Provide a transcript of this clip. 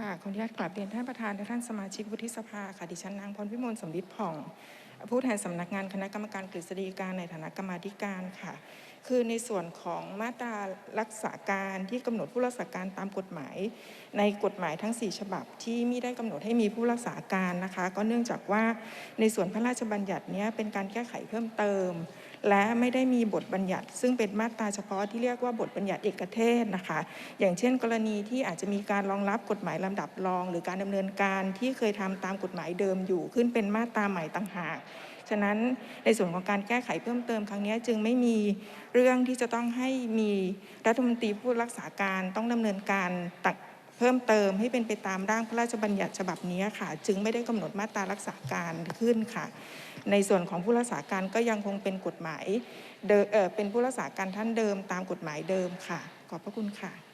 ค่ะขออนุญาตกราบเรียนท่านประธานและท่านสมาชิกวุฒิสภาค่ะดิฉันนางพรพิมลสมฤทธิ์ผ่อง ผู้แทนสำนักงานคณะกรรมการกฤษฎีกาในฐานะกรรมาธิการค่ะ คือในส่วนของมาตรารักษาการที่กำหนดผู้รักษาการตามกฎหมาย ในกฎหมายทั้ง 4 ฉบับที่มิได้กำหนดให้มีผู้รักษาการนะคะ ก็เนื่องจากว่าในส่วนพระราชบัญญัตินี้เป็นการแก้ไขเพิ่มเติม และไม่ได้มีบทบัญญัติ ซึ่งเป็นมาตราเฉพาะที่เรียกว่าบทบัญญัติเอกเทศนะคะ อย่างเช่น กรณีที่อาจจะมีการรองรับกฎหมายลำดับรอง หรือการดำเนินการที่เคยทำตามกฎหมายเดิมอยู่ขึ้นเป็นมาตราใหม่ต่างหากฉะนั้นในส่วนของการแก้ไขเพิ่มเติมครั้งนี้จึงไม่มีเรื่องที่จะต้องให้มีรัฐมนตรีผู้รักษาการต้องดำเนินการตัก เพิ่มเติมให้เป็นไปตามร่างพระราชบัญญัติฉบับนี้ค่ะ จึงไม่ได้กำหนดมาตรารักษาการขึ้นค่ะ ในส่วนของผู้รักษาการก็ยังคงเป็นกฎหมายเดิมเเป็นผู้รักษาการท่านเดิมตามกฎหมายเดิมค่ะ ขอบพระคุณค่ะ